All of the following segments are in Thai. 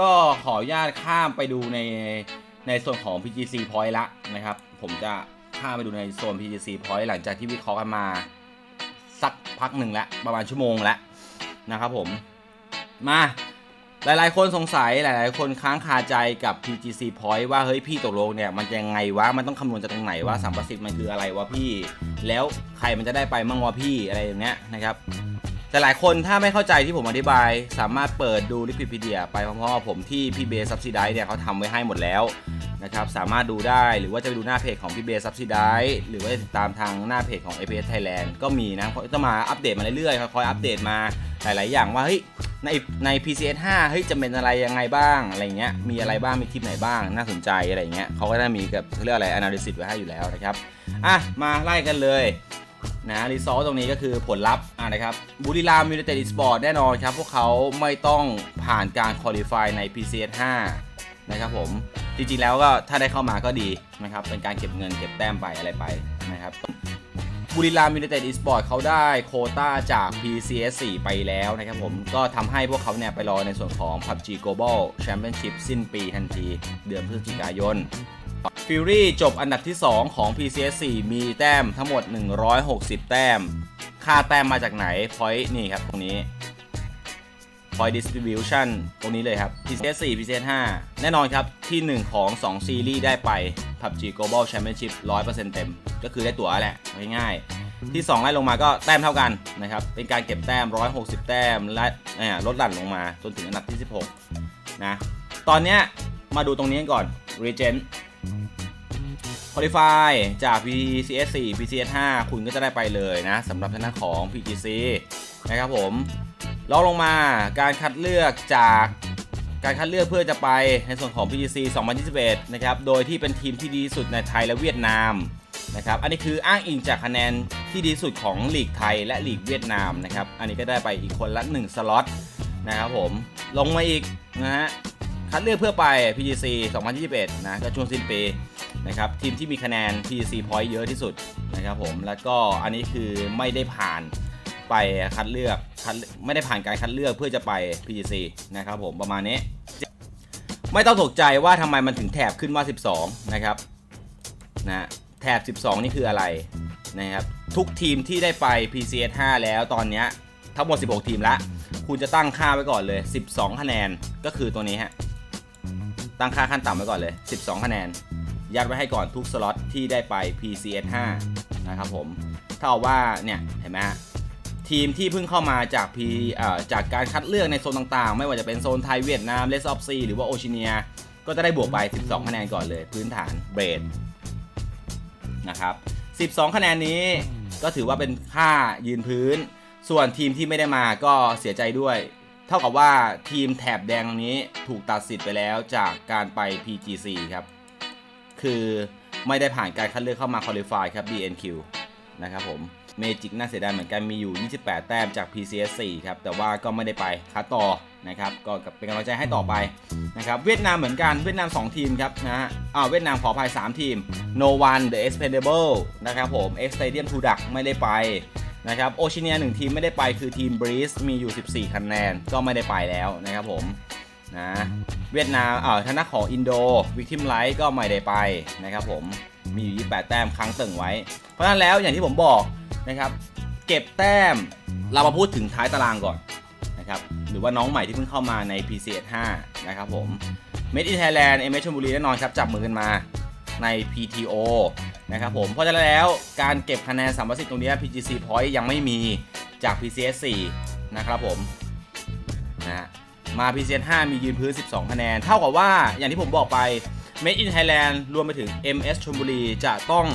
ก็ขออนุญาตข้ามไปดูในในส่วนของ PGC Point ละนะครับ ผมจะข้ามไปดูในโซน PGC Point หลังจากที่วิเคราะห์กันมา สักพักหนึ่งแล้วประมาณชั่วโมงแล้วนะครับผม มาหลาย ๆ คนสงสัยหลาย ๆ คนค้างคาใจกับ PGC Point ว่าเฮ้ยพี่ตกลงเนี่ยมันจะยังไงวะ มันต้องคำนวณจากตรงไหนว่าสัมประสิทธิ์มันคืออะไรวะพี่ แล้วใครมันจะได้ไปมั่งวะพี่อะไรอย่างเงี้ยนะครับ แต่หลายคนถ้าไม่เข้าใจที่ผมอธิบาย สามารถเปิดดูลิควิดพีเดียไปพร้อมๆกับผมที่พี่เบซับซิไดเนี่ยเขาทำไว้ให้หมดแล้วนะครับสามารถดูได้หรือว่าจะไปดูหน้าเพจของพี่เบซับซิไดหรือว่าจะติดตามทางหน้าเพจของ APS Thailand ก็มีนะเขาจะมาอัปเดตมาเรื่อยๆคอยอัปเดตมาหลาย ๆ อย่างว่าเฮ้ยในใน PCS 5เฮ้ยจะเป็นอะไรยังไงบ้างอะไรเงี้ยมีอะไรบ้างมีคลิปไหนบ้างน่าสนใจอะไรเงี้ยเขาก็จะมีกับเรื่องอะไร analysis ไว้ให้อยู่แล้วนะครับอะมาไล่กันเลย นะรีซอสตรงนี้ก็คือผลลัพธ์นะครับบุรีรัมย์ยูไนเต็ดอีสปอร์ตแน่นอนครับ พวกเขาไม่ต้องผ่านการคุริฟายใน PCS 5นะครับผม จริงๆแล้วก็ถ้าได้เข้ามาก็ดีนะครับ เป็นการเก็บเงินเก็บแต้มไปอะไรไปนะครับบุรีรัมย์ยูไนเต็ดอีสปอร์ตเขาได้โคต้าจาก PCS 4 ไปแล้วนะครับผม ก็ทำให้พวกเขาเนี่ยไปรอในส่วนของ PUBG Global Championship สิ้นปีทันที เดือนพฤศจิกายน ฟิวรี่จบอันดับที่ 2 ของ PCS 4 มีแต้มทั้งหมด 160 แต้ม ค่าแต้มมาจากไหน Point นี่ครับตรงนี้ Point Distribution ตรงนี้เลยครับ PCS 4 PCS 5 แน่นอนครับ ที่ 1 ของ 2 ซีรีส์ได้ไป PUBG Global Championship 100%เต็ม ก็คือได้ตั๋วแหละ ง่ายๆ ที่ 2 ไล่ลงมาก็แต้มเท่ากันนะครับ เป็นการเก็บแต้ม 160 แต้ม และลดหลั่นลงมาจนถึงอันดับที่ 16 นะ ตอนเนี้ยมาดูตรงนี้กัน Regen ก่อน Regent Qualify จาก PCS 4 PCS 5คุณก็จะได้ไปเลยนะสำหรับทางด้านของ PGC นะครับผมลองลงมาการคัดเลือกจากการคัดเลือกเพื่อจะไปในส่วนของ PGC 2021 นะครับ โดยที่เป็นทีมที่ดีสุดในไทยและเวียดนามนะครับ อันนี้คืออ้างอิงจากคะแนนที่ดีสุดของลีกไทยและลีกเวียดนามนะครับ อันนี้ก็ได้ไปอีกคนละ 1 สล็อตนะครับผม ลงมาอีกนะฮะ คัดเลือกเพื่อไป PGC 2021 นะ ก็ช่วงสิ้นปีนะครับ ทีมที่มีคะแนน PGC point เยอะที่สุดนะครับผม แล้วก็อันนี้คือไม่ได้ผ่านไปคัดเลือกคัดไม่ได้ผ่านการคัดเลือกเพื่อจะไป PGC นะครับผมประมาณนี้ ไม่ต้องตกใจว่าทำไมมันถึงแถบขึ้นว่า 12 นะครับนะแถบ 12 นี่คืออะไรนะครับทุกทีมที่ได้ไป PCS 5 แล้วตอนนี้ทั้งหมด 16 ทีมละ คุณจะตั้งค่าไว้ก่อนเลย 12 คะแนนก็คือตัวนี้ฮะ ตั้งค่าขั้นต่ำไว้ก่อนเลย 12 คะแนน ยัดไว้ให้ก่อนทุกสล็อตที่ได้ไป PCS 5นะครับผมถ้าเอาว่าเนี่ยเห็นไหมฮะทีมที่เพิ่งเข้ามาจาก P เอ่อจากการคัดเลือกในโซนต่างๆ ไม่ว่าจะเป็นโซนไทยเวียดนามเลสออฟซีหรือว่าโอชิเนีย ก็จะได้บวกไป 12 คะแนนก่อนเลย พื้นฐานเบรดนะครับ 12 คะแนนนี้ก็ถือว่าเป็นค่ายืนพื้น ส่วนทีมที่ไม่ได้มาก็เสียใจด้วย เท่ากับว่าทีมแถบแดงตรงนี้ถูกตัดสิทธิ์ไปแล้วจากการไป PGC ครับ คือไม่ได้ผ่านการคัดเลือกเข้ามาคุริฟายครับ BNQ นะครับผมเมจิกน่าเสียดายเหมือนกันมีอยู่ 28 แต้มจาก PCS 4ครับ แต่ว่าก็ไม่ได้ไปคัดต่อนะครับ ก็เป็นกำลังใจให้ต่อไปนะครับ เวียดนามเหมือนกัน เวียดนาม 2 ทีมครับนะฮะอ่าเวียดนามขอภัย3 ทีม No One The Expendable นะครับผม X Stadium to Duck ไม่ได้ไป นะครับโอชิเนียหนึ่งทีมไม่ได้ไปคือทีม Breeze มีอยู่ 14 คะแนนก็ไม่ได้ไปแล้วนะครับผมนะเวียดนามเอ่อทางด้าของอินโดวิกทิมไลท์ก็ไม่ได้ไปนะครับผมมีอยู่ 28 แต้มค้างตึงไว้ เพราะฉะนั้นแล้วอย่างที่ผมบอกนะครับเก็บแต้มเรามาพูดถึงท้ายตารางก่อนนะครับหรือว่าน้องใหม่ที่เพิ่งเข้ามาใน PCS 5นะครับผม Made in Thailand เอเมชลบุรีแน่นอนครับจับมือกันมาใน PTO นะครับผม เพราะฉะนั้นแล้วการเก็บคะแนนสามสิทธิ์ตรงนี้ PGC Point ยังไม่มีจาก PCS 4นะครับผมนะมา PCN 5มียืนพื้น 12 คะแนน เท่ากับว่าอย่างที่ผมบอกไป Made in Thailand รวมไปถึง MS ชลบุรีจะต้อง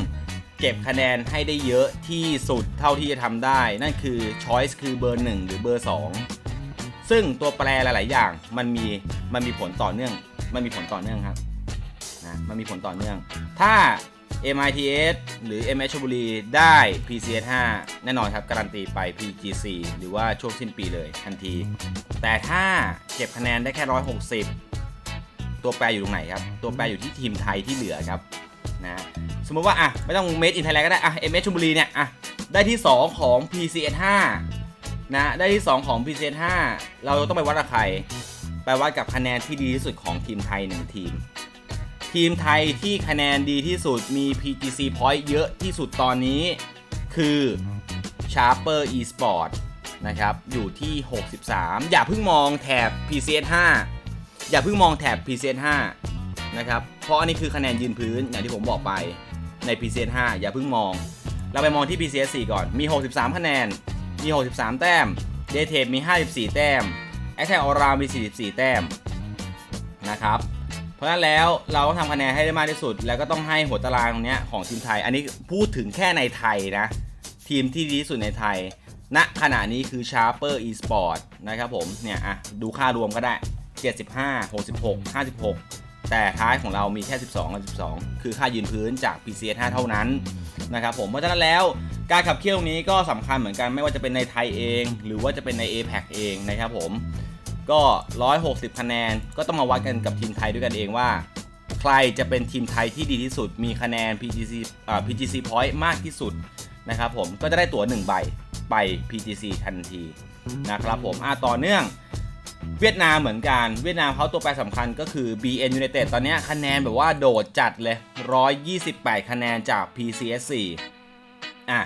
เก็บคะแนนให้ได้เยอะที่สุดเท่าที่จะทำได้ นั่นคือ Choice คือเบอร์ 1 หรือเบอร์ 2 ซึ่งตัวแปรหลาย ๆ อย่างมันมีมันมีผลต่อเนื่อง มันมีผลต่อเนื่องครับนะมันมีผลต่อเนื่อง ถ้า MITS หรือ MS ชลบุรีได้ PCS 5แน่นอนครับ การันตีไป PGC หรือว่าช่วงสิ้นปีเลยทันที แต่ถ้าเก็บคะแนนได้แค่ 160 ตัวแปรอยู่ตรงไหนครับ ตัวแปรอยู่ที่ทีมไทยที่เหลือครับนะสมมติว่าอะไม่ต้อง Made in Thailand ก็ได้อะ MS ชลบุรีเนี่ยอะได้ที่ 2 ของ PCS 5นะได้ที่ 2 ของ PCS 5เราต้องไปวัดกับใครไปวัดกับคะแนนที่ดีที่สุดของทีมไทย 1 ทีม ทีมไทยที่คะแนนดีที่สุดมี PGC point เยอะที่สุดตอนนี้ คือ Sharper Esport นะครับ อยู่ที่ 63 อย่าเพิ่งมองแถบ PCS 5อย่าเพิ่งมองแถบ PCS 5นะครับ เพราะอันนี้คือคะแนนยืนพื้น อย่างที่ผมบอกไปใน PCS 5อย่าเพิ่งมอง เราไปมองที่ PCS 4ก่อน มี 63 คะแนน มี 63 แต้ม d a t a p e มี 54 แต้ม a t t a c k a l r o u n d มี 44 แต้มนะครับ ราะฉะนั้นแล้วเราต้องทำคะแนนให้ได้มากที่สุด แล้วก็ต้องให้หัวตารางตรงเนี้ยของทีมไทย อันนี้พูดถึงแค่ในไทยนะ ทีมที่ดีที่สุดในไทย ณขณะนี้คือ Sharper Esport นะครับผมเนี่ยอะดูค่ารวมก็ได้ 75 66 56 แต่ท้ายของเรามีแค่ 12กับ12 คือค่ายืนพื้นจาก PCS 5เท่านั้นนะครับผมเพราะฉะนั้นแล้วการขับเคี่ยวนี้ก็สำคัญเหมือนกันไม่ว่าจะเป็นในไทยเอง หรือว่าจะเป็นใน APAC เองนะครับผม ก็ 160 คะแนน ก็ต้องมาวัดกันกับทีมไทยด้วยกันเองว่า ใครจะเป็นทีมไทยที่ดีที่สุด มีคะแนน PGC อ่า PGC point มากที่สุดนะครับผม ก็จะได้ตั๋ว1ใบไป PGC ทันทีนะครับผมอะต่อเนื่องเวียดนามเหมือนกัน เวียดนามเขาตัวแปรสำคัญก็คือ BN United ตอนนี้คะแนนแบบว่าโดดจัดเลย 128 คะแนนจาก PCS 4 อะ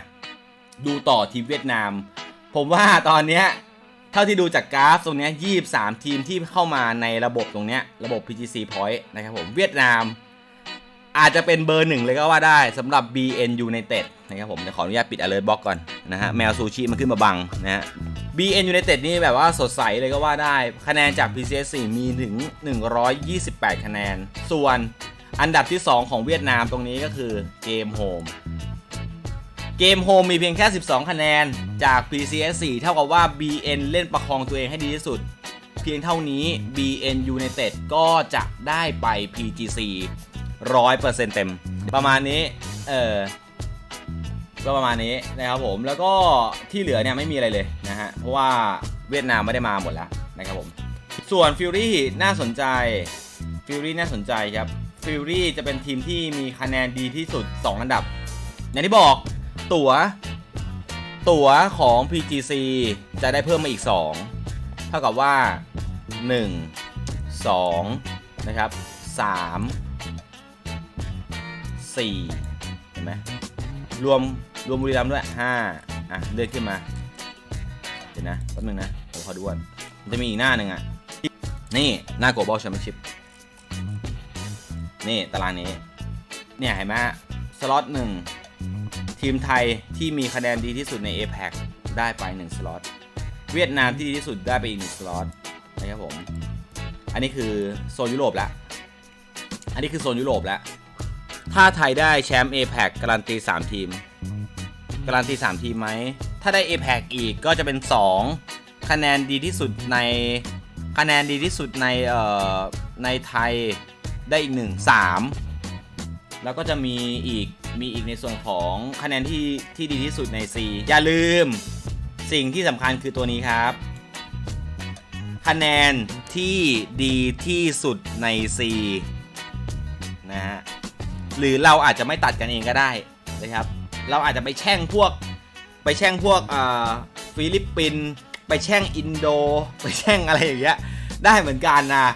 ดูต่อทีมเวียดนาม ผมว่าตอนนี้ ท่าที่ดูจากกราฟตรงนี้ย23 ทีมที่เข้ามาในระบบตรงนี้ระบบ PGC Point นะครับผมเวียดนาม อาจจะเป็นเบอร์หนึ่งเลยก็ว่าได้สำหรับ BN United นะครับผมเดี๋ยวขออนุญาตปิด alert box ก่อนนะฮะแมวซูชิมันขึ้นมาบังนะฮะ BN United นี่แบบว่าสดใสเลยก็ว่าได้ คะแนนจาก PCS 4มีถึง 128 คะแนน ส่วนอันดับที่ 2 ของเวียดนามตรงนี้ก็คือเกมโฮม เกมโฮมมีเพียงแค่ 12 คะแนน จาก PCS 4 เท่ากับว่า BN เล่นประคองตัวเองให้ดีที่สุด เพียงเท่านี้ BN United ก็จะได้ไป PGC 100%เต็ม ประมาณนี้ เออก็ประมาณนี้นะครับผม แล้วก็ที่เหลือเนี่ยไม่มีอะไรเลยนะฮะ เพราะว่าเวียดนามไม่ได้มาหมดแล้วนะครับผม ส่วนฟิวรี่น่าสนใจฟิวรี่น่าสนใจครับฟิวรี่จะเป็นทีมที่มีคะแนนดีที่สุด 2 อันดับ อย่างที่บอก ตั๋ว ตั๋วของ PGC จะได้เพิ่มมาอีก 2 เท่ากับว่า 1 2 นะครับ 3 4 เห็นไหมรวมรวมบุรีรัมย์ด้วยห้าอะ เลื่อนขึ้นมาเดี๋ยวนะแป๊บนึงนะผมขอดูก่อนมันจะมีอีกหน้าหนึ่งอะ นี่หน้า global championship นี่ ตารางนี้ เนี่ย เห็นไหมสล็อตหนึ่ง ทีมไทยที่มีคะแนนดีที่สุดใน APAC ได้ไป 1 สล็อต เวียดนามที่ดีที่สุดได้ไปอีก 1 สล็อตนะครับผม อันนี้คือโซนยุโรปแล้วอันนี้คือโซนยุโรปแล้วถ้าไทยได้แชมป์ APAC การันตี 3 ทีม การันตี 3 ทีมไหม ถ้าได้ APAC อีกก็จะเป็น 2 คะแนนดีที่สุดในคะแนนดีที่สุดในเอ่อในไทยได้อีก 1 3 แล้วก็จะมีอีกมีอีกในส่วนของคะแนนที่ที่ดีที่สุดใน C อย่าลืม สิ่งที่สำคัญคือตัวนี้ครับ คะแนนที่ดีที่สุดใน C นะฮะหรือเราอาจจะไม่ตัดกันเองก็ได้นะครับ เราอาจจะไปแช่งพวกไปแช่งพวกอ่าฟิลิปปินส์ไปแช่งอินโด ไปแช่งอะไรอย่างเงี้ยได้เหมือนกันนะ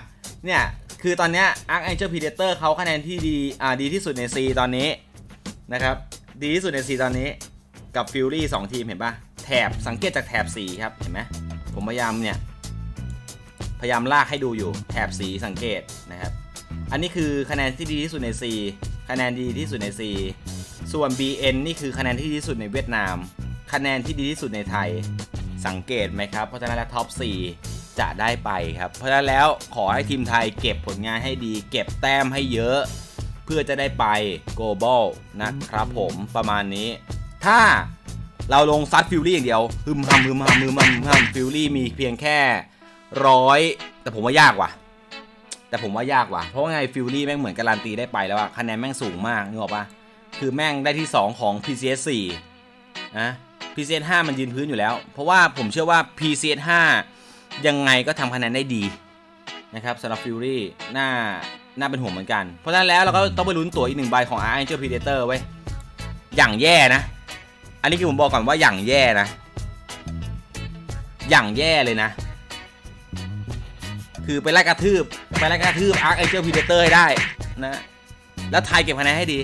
เนี่ย คือตอนนี้ Arc Angel Predator เขาคะแนนที่ดีอ่าดีที่สุดใน C ตอนนี้นะครับ ดีที่สุดใน C ตอนนี้กับ Fury 2 ทีมเห็นปะแถบสังเกตจากแถบสีครับเห็นไหมผมพยายามเนี่ย พยายามลากให้ดูอยู่แถบสีสังเกตนะครับ อันนี้คือคะแนนที่ดีที่สุดใน C คะแนนดีที่สุดใน C ส่วน BN นี่คือคะแนนที่ดีที่สุดในเวียดนาม คะแนนที่ดีที่สุดในไทยสังเกตไหมครับ เพราะฉะนั้นแล้วท็อป4 จะได้ไปครับ เพราะฉะนั้นแล้วขอให้ทีมไทยเก็บผลงานให้ดี เก็บแต้มให้เยอะ เพื่อจะได้ไป global นะครับผมประมาณนี้ ถ้าเราลงซัดฟิลลี่อย่างเดียวฮึมฮัมฮึมฮัมฮึมฮัมฮึมฮัมฟิลลี่มีเพียงแค่ร้อยแต่ผมว่ายากว่ะ แต่ผมว่ายากว่ะ เพราะว่าไงฟิลลี่แม่งเหมือนการันตีได้ไปแล้วอะคะแนนแม่งสูงมากนึกออกปะคือแม่งได้ที่ 2 ของ PCS 4นะ PCS 5 มันยืนพื้นอยู่แล้ว เพราะว่าผมเชื่อว่า PCS 5 ยังไงก็ทำคะแนนได้ดีนะครับสำหรับฟิลลี่น่าน่าเป็นห่วงเหมือนกัน เพราะฉะนั้นแล้วเราก็ต้องไปลุ้นตั๋วอีกหนึ่งใบของ Arc Angel Predator ไว้ยอย่างแย่นะ อันนี้คือผมบอกก่อนว่าอย่างแย่นะ อย่างแย่เลยนะ คือคือไปไล่กระทืบ ไปไล่กระทืบอาร์คเอเจอร์พีเดเตอร์ให้ได้นะ แล้วไทยเก็บคะแนนให้ดี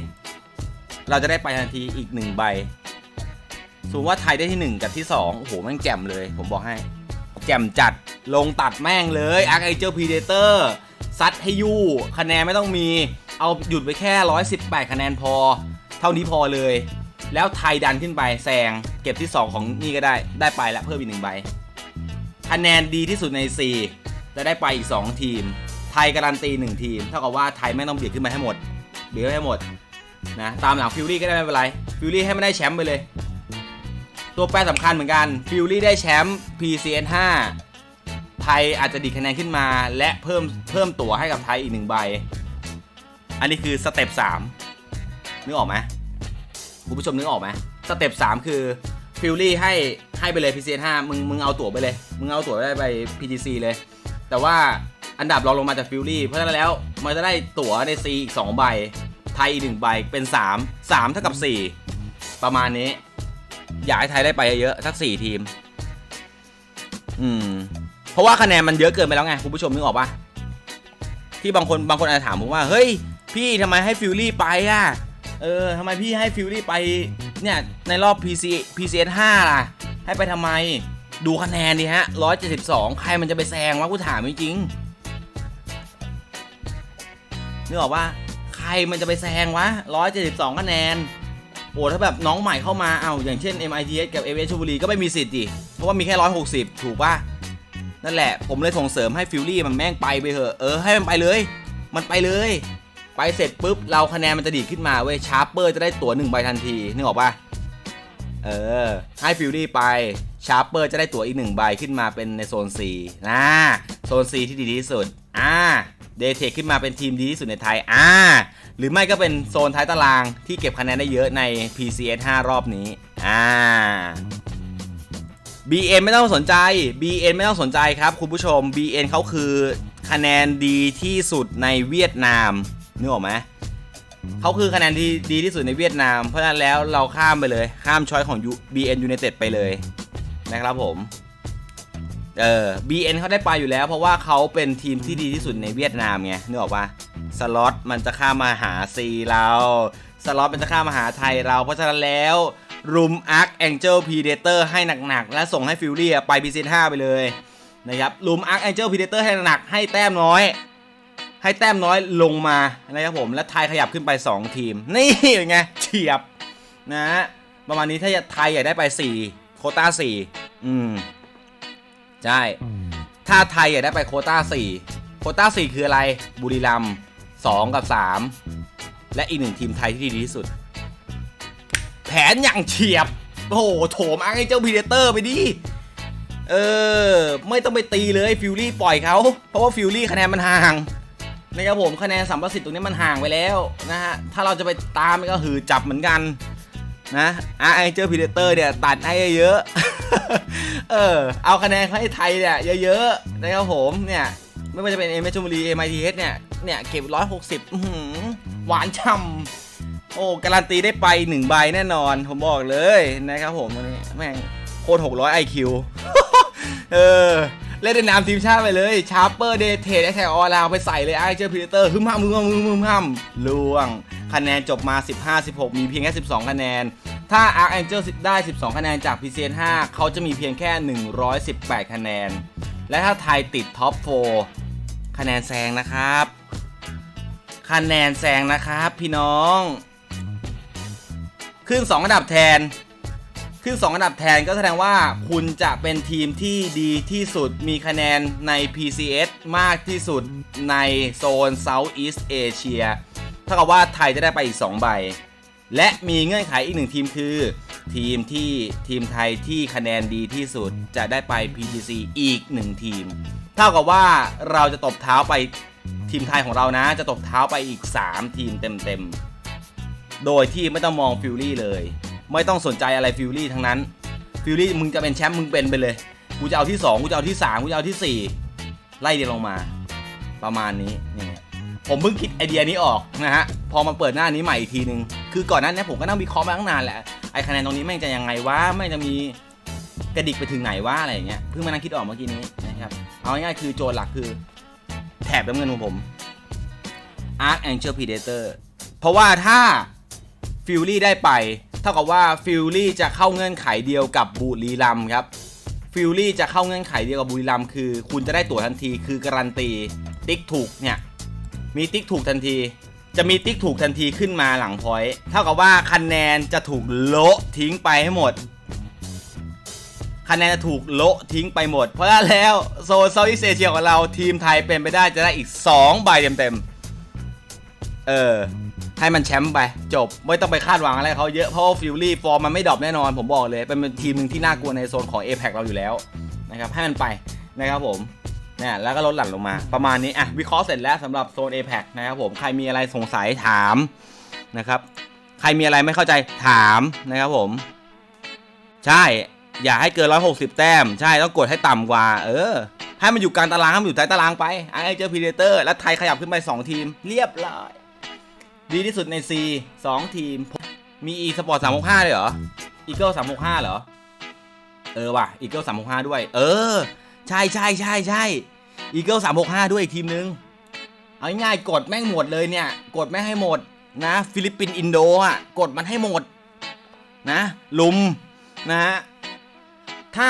เราจะได้ไปทันทีอีกหนึ่งใบ สมมติว่าไทยได้ที่หนึ่งกับที่สองโอ้โหแม่งแจ่มเลย ผมบอกให้ แจ่มจัดลงตัดแม่งเลยอาร์คเอเจอร์พีเดเตอร์ซัดให้ยู่คะแนนไม่ต้องมี เอาหยุดไปแค่ 118 คะแนนพอ เท่านี้พอเลย แล้วไทยดันขึ้นไปแซงเก็บที่ 2 ของนี่ก็ได้ได้ไปแล้วเพิ่มอีกหนึ่งใบคะแนนดีที่สุดใน 4 จะได้ไปอีก 2 ทีม ไทยการันตี 1 ทีม เท่ากับว่าไทยไม่ต้องเบียดขึ้นมาให้หมดเบียดให้หมดนะตามหลังฟิลลี่ก็ได้ไม่เป็นไรฟิลลี่ให้ไม่ได้แชมป์ไปเลย ตัวแปรสำคัญเหมือนกันฟิลลี่ได้แชมป์ PCN 5ไทยอาจจะดีคะแนนขึ้นมา และเพิ่มเพิ่มตั๋วให้กับไทยอีกหนึ่งใบ อันนี้คือสเต็ป3นึกออกไหมคุณผู้ชมนึกออกไหมสเต็ป3คือฟิลลี่ให้ให้ไปเลย PCN 5มึงมึงเอาตั๋วไปเลย มึงเอาตั๋วได้ไป PTC เลย แต่ว่าอันดับรองลงมาจากฟิลลี่ เพราะฉะนั้นแล้วมันจะได้ตั๋วใน C อีก2ใบ ไทยอีกหนึ่งใบเป็น 3 3 เท่ากับ 4 ประมาณนี้ อยากให้ไทยได้ไปเยอะๆสัก4ทีม อืม เพราะว่าคะแนนมันเยอะเกินไปแล้วไงคุณผู้ชมนึกออกปะที่บางคนบางคนอาจจะถามผมว่า เฮ้ย พี่ทำไมให้ฟิลลี่ไปอะ เออทำไมพี่ให้ฟิลลี่ไป เนี่ยในรอบ PC PCS 5ล่ะ ให้ไปทำไม ดูคะแนนดิฮะ172ใครมันจะไปแซงวะกูถามจริงนึกออกปะใครมันจะไปแซงวะ172คะแนน โอ้ถ้าแบบน้องใหม่เข้ามาเอาอย่างเช่น MITS กับ AVS ชลบุรีก็ไม่มีสิทธิ์ดิเพราะว่ามีแค่ 160 ถูกป่ะ นั่นแหละ ผมเลยส่งเสริมให้ฟิลลี่มันแม่งไปไปเถอะ เออให้มันไปเลย มันไปเลย ไปเสร็จปุ๊บ เราคะแนนมันจะดีขึ้นมาเว้ยชาร์ปเปอร์จะได้ตั๋วหนึ่งใบทันทีนึกออกป่ะ เออ ให้ฟิลลี่ไปชาร์ปเปอร์จะได้ตั๋วอีกหนึ่งใบขึ้นมาเป็นในโซน C นะโซน C ที่ดีที่สุดอ่า เดเทคขึ้นมาเป็นทีมดีที่สุดในไทย อ่า หรือไม่ก็เป็นโซนท้ายตารางที่เก็บคะแนนได้เยอะใน PCS 5 รอบนี้ อ่า BN ไม่ต้องสนใจ BN ไม่ต้องสนใจครับคุณผู้ชม BN เขาคือคะแนนดีที่สุดในเวียดนามนึกออกไหมเขาคือคะแนนที่ดีที่สุดในเวียดนาม เพราะฉะนั้นแล้วเราข้ามไปเลย ข้ามช้อยของ BN United ไปเลยนะครับผม เออ BN เขาได้ไปอยู่แล้ว เพราะว่าเขาเป็นทีมที่ดีที่สุดในเวียดนามไงนึกออกปะสล็อตมันจะข้ามมาหาซีเราสล็อตมันจะข้ามมาหาไทยเราเพราะฉะนั้นแล้วรุมอาร์คแองเจิลพีเดเตอร์ให้หนักๆ และส่งให้ฟิลลี่ไป BC 5ไปเลยนะครับรุมอาร์คแองเจิลพีเดเตอร์ให้หนักให้แต้มน้อย ให้แต้มน้อยลงมานะครับผมและไทยขยับขึ้นไป 2 ทีม นี่ไงเฉียบนะฮะประมาณนี้ถ้าไทยอยากได้ไป 4 โคต้า4อืม ใช่ ถ้าไทยอยากได้ไปโควต้า4โควต้า4คืออะไร บุรีรัมย์2กับ 3 และอีกหนึ่งทีมไทยที่ดีที่สุด แผนอย่างเฉียบ โอ้โห โถมอังไอ้เจ้าพีเดเตอร์ไปดิ เออ ไม่ต้องไปตีเลยฟิลลี่ปล่อยเขา เพราะว่าฟิลลี่คะแนนมันห่างนะครับผมคะแนนสัมประสิทธิ์ตรงนี้มันห่างไปแล้วนะฮะ ถ้าเราจะไปตามมันก็หือจับเหมือนกันนะอะไอ้เจอพีเดเตอร์เนี่ยตัดให้เยอะๆ เออ เอาคะแนนให้ไทยเนี่ยเยอะๆนะครับผมเนี่ยไม่ว่าจะเป็นเอเมชมบุรีเอ็มทีเอสเนี่ยเนี่ยเก็บร้อยหกสิบหวานฉ่ำโอ้การันตีได้ไปหนึ่งใบแน่นอน ผมบอกเลยนะครับผมวันนี้แม่งโคตรหกร้อยไอคิวเออเล่นในนามทีมชาติไปเลยชาร์เปอร์เดทเทสแอคแทออลาวไปใส่เลยไอเจอพีเตอร์ฮึมห้ามฮึมห้ามฮึมห้ามฮึมห้ามล่วง คะแนนจบมา 15-16 มีเพียงแค่ 12 คะแนน ถ้า Arc Angel ได้ 12 คะแนนจาก PCN 5เขาจะมีเพียงแค่ 118 คะแนน และถ้าไทยติดท็อป 4 คะแนนแซงนะครับ คะแนนแซงนะครับพี่น้อง ขึ้น 2 อันดับแทน ขึ้น 2 อันดับแทนก็แสดงว่าคุณจะเป็นทีมที่ดีที่สุดมีคะแนนใน PCS มากที่สุดในโซน Southeast Asia เท่ากับว่าไทยจะได้ไปอีก 2 ใบ และมีเงื่อนไขอีกหนึ่งทีมคือ ทีมที่ทีมไทยที่คะแนนดีที่สุดจะได้ไป PTC อีก1ทีม เท่ากับว่าเราจะตบเท้าไปทีมไทยของเรานะ จะตบเท้าไปอีก 3 ทีมเต็มๆ โดยที่ไม่ต้องมองฟิลลี่เลย ไม่ต้องสนใจอะไรฟิลลี่ทั้งนั้นฟิลลี่มึงจะเป็นแชมป์มึงเป็นไปเลย กูจะเอาที่ 2 กูจะเอาที่ 3 กูจะเอาที่ 4 ไล่เดียวลงมา ประมาณนี้นี่ผมเพิ่งคิดไอเดียนี้ออกนะฮะ พอมาเปิดหน้านี้ใหม่อีกทีนึง คือก่อนหน้านี้ผมก็นั่งวิเคราะห์มาตั้งนานแหละไอคะแนนตรงนี้แม่งจะยังไงวะแม่งจะมีกระดิกไปถึงไหนวะอะไรอย่างเงี้ยเพิ่งมานั่งคิดออกเมื่อกี้นี้นะครับเอาง่ายๆคือโจทย์หลักคือแถบน้ำเงินของผม Arc Angel Predator เพราะว่าถ้าฟิลลี่ได้ไป เท่ากับว่าฟิลลี่จะเข้าเงื่อนไขเดียวกับบุรีรัมครับฟิลลี่จะเข้าเงื่อนไขเดียวกับบุรีรัมคือ คุณจะได้ตั๋วทันทีคือการันตี ติ๊กถูกเนี่ยมีติ๊กถูกทันที จะมีติ๊กถูกทันทีขึ้นมาหลังพอยต์เท่ากับว่าคะแนนจะถูกโละทิ้งไปให้หมด คะแนนจะถูกโละทิ้งไปหมด เพราะฉะนั้นแล้วโซนเซาท์อีสเอเชียของเราทีมไทยเป็นไปได้จะได้อีก 2 ใบเต็มๆ เออ ให้มันแชมป์ไป จบ ไม่ต้องไปคาดหวังอะไรเขาเยอะ เพราะว่าฟิลลี่ฟอร์มมันไม่ดรอปแน่นอน ผมบอกเลย เป็นทีมหนึ่งที่น่ากลัวในโซนของ a p e c เราอยู่แล้วนะครับให้มันไปนะครับผม นี่ยแล้วก็ลดหลั่นลงมา ประมาณนี้อะวิเคราะห์เสร็จแล้วสำหรับโซน a p e c นะครับผมใครมีอะไรสงสัยถามนะครับ ใครมีอะไรไม่เข้าใจถามนะครับผม ใช่อย่าให้เกิน 160 แต้ม ใช่ต้องกดให้ต่ำกว่า เออ ให้มันอยู่กลางตารางให้มันอยู่ใต้ตารางไปไอเจอพีเดเตอร์แล้วไทยขยับขึ้นไป 2 ทีม เรียบร้อย ดีที่สุดใน C 2 ทีม มี e สปอร์ต365เลยเหรอ e เกิล365เหรอ เออว่ะ e เกิล365 ด้วย เออ ใช่ใช่ใช่ใช่ e เกิล365ด้วยอีกทีมนึง เอาง่ายๆกดแม่งหมดเลยเนี่ย กดแม่งให้หมดนะ ฟิลิปปินส์อินโดอะกดมันให้หมดนะลุมนะฮะถ้า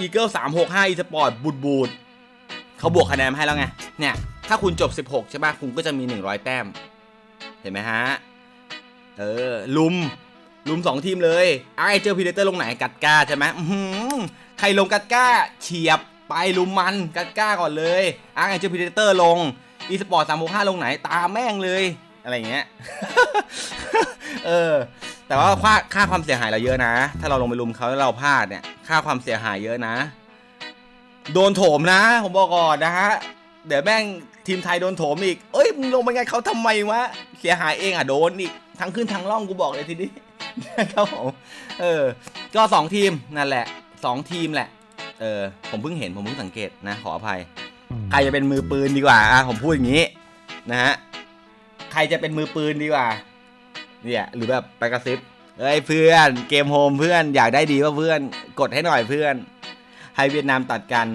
Eagle 365 eSport บูดบูดเขาบวกคะแนนให้แล้วไง เนี่ย ถ้าคุณจบ 16 ใช่ป่ะ คุณก็จะมี 100 แต้ม เห็นไหมฮะ เออ ลุม ลุม 2 ทีมเลยไอ้เจอพีเดเตอร์ลงไหนกัดกาใช่ไหม ใครลงกัดก้าเฉียบไปลุมมันกัดก้าก่อนเลยไอ้เจอพีเดเตอร์ลง eSport 365ลงไหนตามแม่งเลยอะไรเงี้ย เออ แต่ว่าค่าค่าความเสียหายเราเยอะนะ ถ้าเราลงไปลุมเขาแล้วเราพลาดเนี่ย ค่าความเสียหายเยอะนะ โดนโถมนะ ผมบอกก่อนนะฮะ เดี๋ยวแม่งทีมไทยโดนโถมอีก เอ้ยมึงลงไปไงเขาทำไมวะ เสียหายเองอะโดนอีก ทั้งขึ้นทั้งล่องกูบอกเลยทีนี้ครับผม เออ ก็สองทีมนั่นแหละ สองทีมแหละ เออ ผมเพิ่งเห็นผมเพิ่งสังเกตนะ ขออภัย ใครจะเป็นมือปืนดีกว่า อะ ผมพูดอย่างนี้ นะฮะ ใครจะเป็นมือปืนดีกว่า เนี่ย หรือแบบไปกระซิบเอ้ยเพื่อน เกมโฮมเพื่อน อยากได้ดีว่าเพื่อน กดให้หน่อยเพื่อน ให้เวียดนามตัดกัน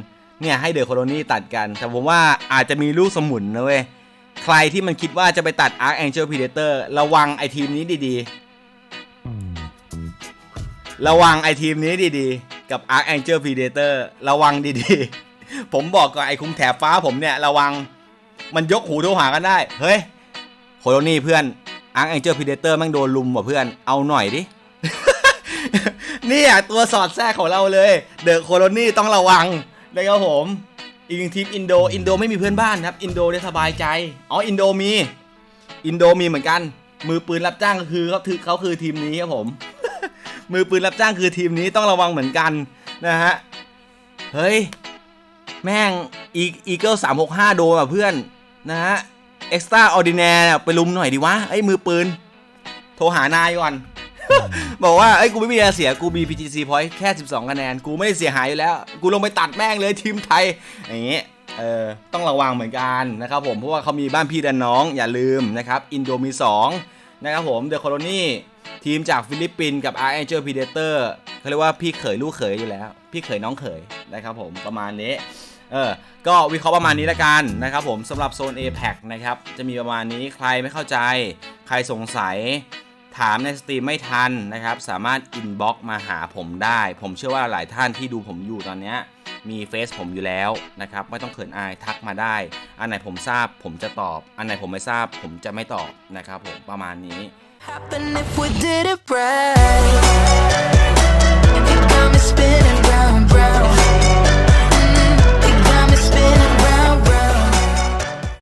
เนี่ยให้เดอะโคโลนีตัดกัน แต่ผมว่าอาจจะมีลูกสมุนนะเว้ย ใครที่มันคิดว่าจะไปตัด Arc Angel Predator ระวังไอทีมนี้ดีๆ ระวังไอทีมนี้ดีๆ กับ Arc Angel Predator ระวังดีๆ ผมบอกกับไอคุ้มแถบฟ้าผมเนี่ย ระวังมันยกหูโทรหากันได้ เฮ้ยโคโลนีเพื่อนอาร์ a แองเจ p พีเดเตอร์แม่งโดนลุมว่ะเพื่อน เอาหน่อยดิ เนี่ยตัวสอดแทรกของเราเลยเดอะโคโลนีต้องระวังนะครับผม อีกหนึ่งทีมอินโด อินโดไม่มีเพื่อนบ้านครับ อินโดได้สบายใจ อ๋อ อินโดมี อินโดมีเหมือนกัน มือปืนรับจ้างก็คือเขาถือเขาคือทีมนี้ครับผม มือปืนรับจ้างคือทีมนี้ต้องระวังเหมือนกันนะฮะ เฮ้ย แม่งอีอีเกิลสามหกห้าโดนอะเพื่อนนะฮะเอ็กซ์ตร้าออร์ดิแนร์ไปลุมหน่อยดิวะไอ้มือปืน โทรหานายก่อน บอกว่าไอ้กูไม่มีอะไรเสียกูมี PGC point แค่ 12คะแนน กูไม่ได้เสียหายอยู่แล้ว กูลงไปตัดแม่งเลยทีมไทย อย่างเงี้ยเออต้องระวังเหมือนกันนะครับผมเพราะว่าเขามีบ้านพี่ดันน้องอย่าลืมนะครับ อินโดมี2นะครับผมเดอะโคโลนี ทีมจากฟิลิปปินส์กับ Arch Angel Predator เขาเรียกว่าพี่เขยลูกเขยอยู่แล้ว พี่เขยน้องเขยนะครับผมประมาณนี้เออก็วิเคราะห์ประมาณนี้ละกันนะครับผมสำหรับโซน a p a c นะครับ จะมีประมาณนี้ใครไม่เข้าใจ ใครสงสัยถามในสตรีมไม่ทันนะครับ สามารถอินบ็อกมาหาผมได้ ผมเชื่อว่าหลายท่านที่ดูผมอยู่ตอนนี้มีเฟซผมอยู่แล้วนะครับ ไม่ต้องเขินอายทักมาได้ อันไหนผมทราบผมจะตอบ อันไหนผมไม่ทราบผมจะไม่ตอบนะครับผมประมาณนี้ happen if we did it right. You got me spinning.